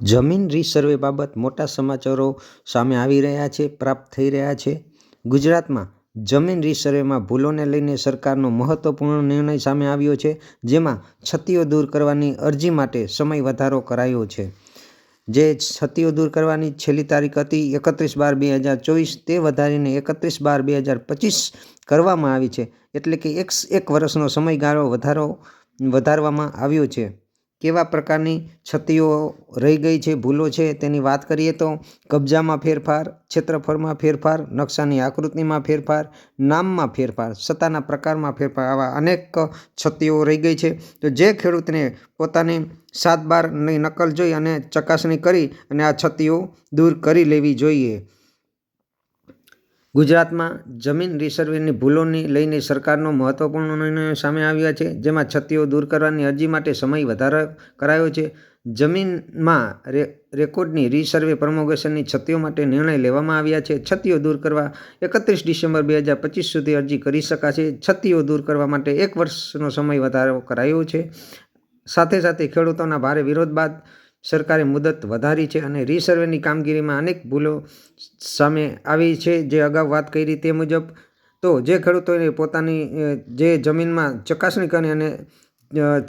જમીન રિસર્વે બાબત મોટા સમાચારો સામે આવી રહ્યા છે, પ્રાપ્ત થઈ રહ્યા છે. ગુજરાતમાં જમીન રિસર્વેમાં ભૂલોને લઈને સરકારનો મહત્વપૂર્ણ નિર્ણય સામે આવ્યો છે, જેમાં છતીઓ દૂર કરવાની અરજી માટે સમય વધારો કરાયો છે. જે છતીઓ દૂર કરવાની છેલ્લી તારીખ હતી, એકત્રીસ બાર બે હજાર ચોવીસ, તે વધારીને એકત્રીસ બાર બે હજાર પચીસ કરવામાં આવી છે, એટલે કે એક એક વર્ષનો સમયગાળો વધારો, વધારવામાં આવ્યો છે. કેવા પ્રકારની છતીઓ રહી ગઈ છે, ભૂલો છે તેની વાત કરીએ તો કબજામાં ફેરફાર, ક્ષેત્રફળમાં ફેરફાર, નકશાની આકૃતિમાં ફેરફાર, નામમાં ફેરફાર, સત્તાના પ્રકારમાં ફેરફાર આવા અનેક છતીઓ રહી ગઈ છે. તો જે ખેડૂતને પોતાની સાત બારની નકલ જોઈ અને ચકાસણી કરી અને આ છતીઓ દૂર કરી લેવી જોઈએ. ગુજરાતમાં જમીન રિસર્વેની ભૂલોને લઈને સરકારનો મહત્વપૂર્ણ નિર્ણયો સામે આવ્યા છે, જેમાં છતીઓ દૂર કરવાની અરજી માટે સમય વધારો કરાયો છે. જમીનમાં રેકોર્ડની રિસર્વે પ્રમોગેશનની છતીઓ માટે નિર્ણય લેવામાં આવ્યા છે. છતીઓ દૂર કરવા એકત્રીસ ડિસેમ્બર બે હજાર પચીસ સુધી અરજી કરી શકાશે. છતીઓ દૂર કરવા માટે એક વર્ષનો સમય વધારો કરાયો છે. સાથે સાથે ખેડૂતોના ભારે વિરોધ બાદ સરકારે મુદત વધારી છે અને રિસર્વેની કામગીરીમાં અનેક ભૂલો સામે આવી છે. જે અગાઉ વાત કરી તે મુજબ તો જે ખેડૂતોને પોતાની જે જમીનમાં ચકાસણી કરી અને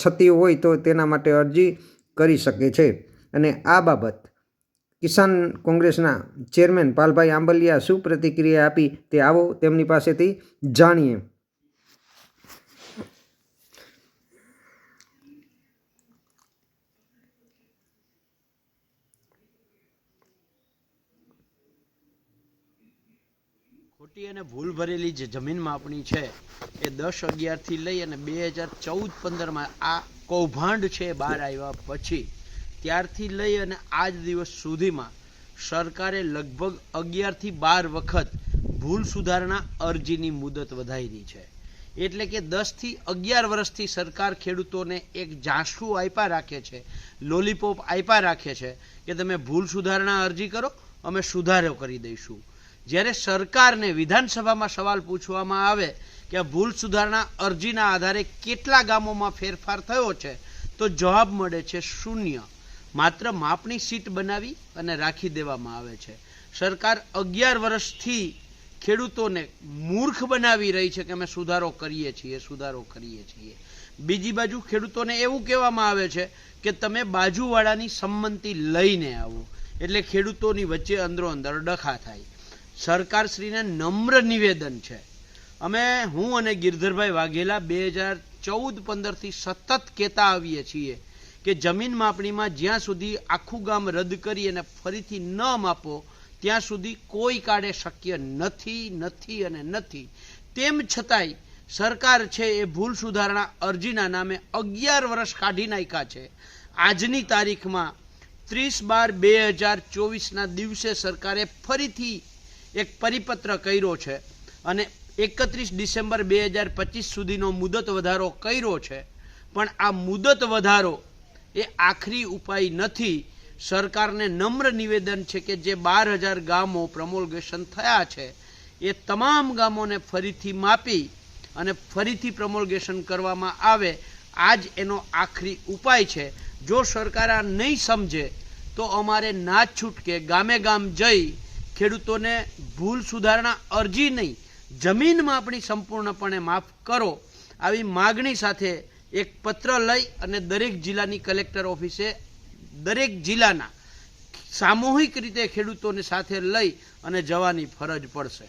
છતી હોય તો તેના માટે અરજી કરી શકે છે. અને આ બાબત કિસાન કોંગ્રેસના ચેરમેન પાલભાઈ આંબલિયા શું પ્રતિક્રિયા આપી તે આવો તેમની પાસેથી જાણીએ. ખોટી અને ભૂલ ભરેલી જે જમીન માપણી છે, એ દસ અગિયારથી લઈ અને બે હજાર ચૌદ પંદરમાં આ કૌભાંડ છે બહાર આવ્યા પછી, ત્યારથી લઈ અને આજ દિવસ સુધીમાં સરકારે લગભગ અગિયારથી બાર વખત ભૂલ સુધારણા અરજીની મુદત વધારી છે. એટલે કે દસથી અગિયાર વર્ષથી સરકાર ખેડૂતોને એક જાસુ આપ્યા રાખે છે, લોલીપોપ આપ્યા રાખે છે કે તમે ભૂલ સુધારણા અરજી કરો, અમે સુધારો કરી દઈશું. જ્યારે સરકારને વિધાનસભામાં સવાલ પૂછવામાં આવે કે ભૂલ સુધારણા અરજીના આધારે કેટલા ગામોમાં ફેરફાર થયો છે, તો જવાબ મળે છે શૂન્ય. માત્ર માપણી સીટ બનાવી અને રાખી દેવામાં આવે છે. સરકાર અગિયાર વર્ષથી ખેડૂતોને મૂર્ખ બનાવી રહી છે કે અમે સુધારો કરીએ છીએ, સુધારો કરીએ છીએ. બીજી બાજુ ખેડૂતોને એવું કહેવામાં આવે છે કે તમે બાજુવાળાની સંમતિ લઈને આવો. એટલે ખેડૂતોની વચ્ચે અંદરો અંદર ડખા થાય. સરકારશ્રીને નમ્ર નિવેદન છે. અમે હું અને ગિરધરભાઈ વાઘેલા બે હજાર ચૌદ પંદરથી સતત કહેતા આવીએ છીએ કે જમીન માપણીમાં જ્યાં સુધી આખું ગામ રદ કરી અને ફરીથી ન માપો, ત્યાં સુધી કોઈ કાળે શક્ય નથી નથી અને નથી. તેમ છતાંય સરકાર છે એ ભૂલ સુધારણા અરજીના નામે અગિયાર વર્ષ કાઢી નાખ્યા છે. આજની તારીખમાં ત્રીસ બાર બે હજાર ચોવીસના દિવસે સરકારે ફરીથી એક પરિપત્ર કર્યો છે અને એકત્રીસ ડિસેમ્બર બે હજાર પચીસ સુધીનો મુદત વધારો કર્યો છે. પણ આ મુદત વધારો એ આખરી ઉપાય નથી. સરકારને નમ્ર નિવેદન છે કે જે બાર હજાર ગામો પ્રમોલગેશન થયા છે, એ તમામ ગામોને ફરીથી માપી અને ફરીથી પ્રમોલગેશન કરવામાં આવે. આ જ એનો આખરી ઉપાય છે. જો સરકાર આ નહીં સમજે, તો અમારે ના છૂટકે ગામે ગામ જઈ ખેડૂતોને ભૂલ સુધારણા અરજી નહીં. જમીન માપણી સંપૂર્ણપણે માફ કરો. આવી માગણી સાથે એક પત્ર લઈ અને દરેક જિલ્લાની કલેક્ટર ઓફિસે દરેક જિલ્લાના સામૂહિક રીતે ખેડૂતોને સાથે લઈ અને જવાની ફરજ પડશે.